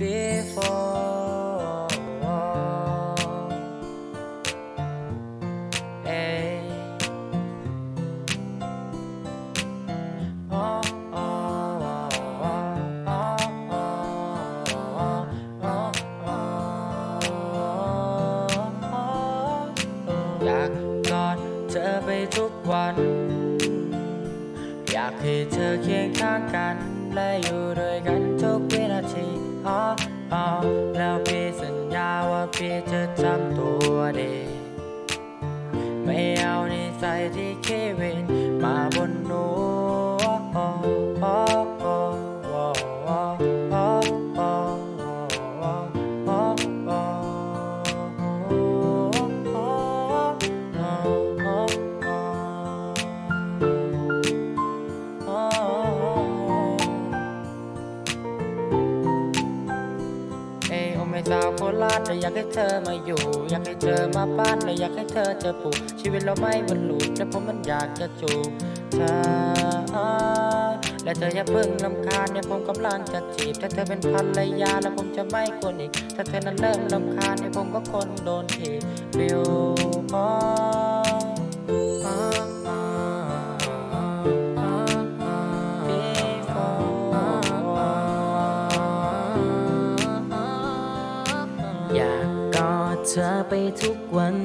Hey. Oh, oh, oh, oh, oh, oh, oh, oh. อยากกอดเธอไปทุกวัน อยากให้เธอเคียงข้างกันและอยู่ด้วยกันทุกวินาที อ๋ออ๋อแล้วพี่สัญญาว่าพี่จะ อยโอไม่สาวโคราชเลยอยากให้เธอมาอยู่ อยากให้เธอมาบ้านเลยอยากให้เธอเจอปู่ชีวิตเราไม่วนลูปและผมมันอยากจะจูบเธอและเธออย่าเพิ่งลำคาญเนี่ยผมกำลังจะจีบถ้าเธอเป็นภรรยาแล้วผมจะไม่กวนอีก ถ้าเธอนั้นเริ่มลำคาญเนี่ยผมก็คนโดนทีฟิวมออ เธอไปทุกวัน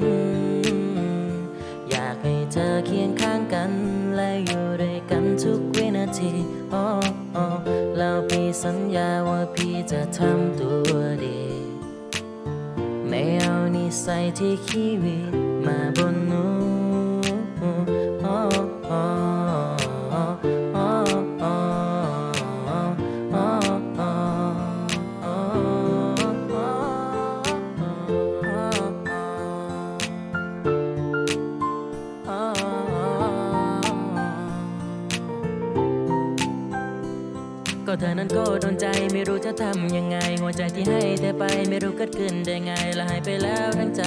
อยากให้เธอเคียงข้างกัน และอยู่ด้วยกันทุกวินาทีโอ้โอ้แล้วพี่สัญญาว่าพี่จะทำตัวดี ไม่เอานิสัยที่ขี้วิมาบนหนู เธอนั้นก็โดนใจไม่รู้จะทำยังไง หัวใจที่ให้เธอไปไม่รู้เกิดขึ้นได้ไงละหายไปแล้วทั้งใจ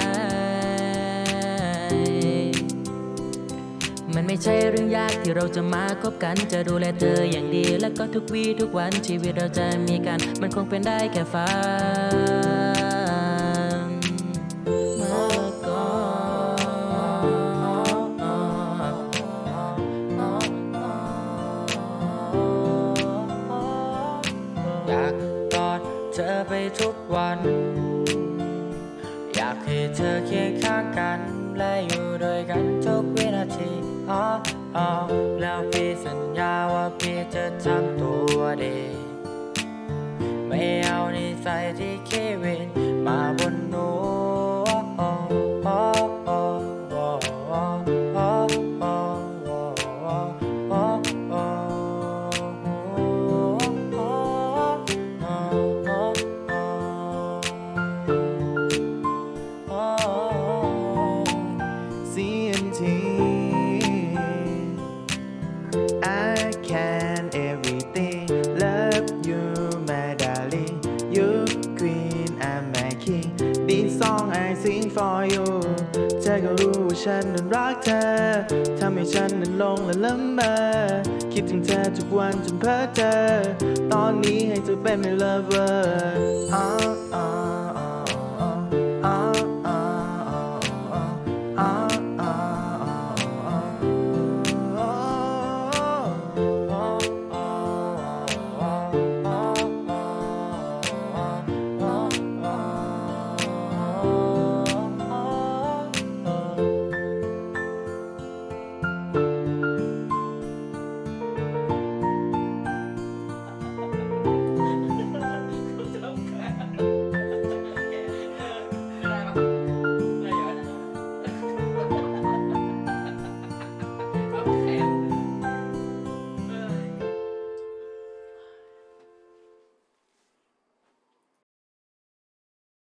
มันไม่ใช่เรื่องยากที่เราจะมาคบกัน จะดูแลเธออย่างดี แล้วก็ทุกวีทุกวันชีวิตเราจะมีกัน มันคงเป็นได้แค่ฝัน ทุกวัน อยากให้เธอเคียงข้างกัน และอยู่ด้วยกันทุกวินาทีอ๋ออ๋อแล้วพี่สัญญาว่าพี่จะทำตัวดี ไม่เอานิสัยที่ขี้วินมาบน CMT I can everything love you my darling you queen I'm my king this song I sing for you เธอก็รู้ว่าฉันนั้นรักเธอทำให้ฉันนั้นหลงและละเมอคิดถึงเธอทุกวันจนเพ้อเจอตอนนี้ให้เธอเป็น my lover อ๋ออ๋อ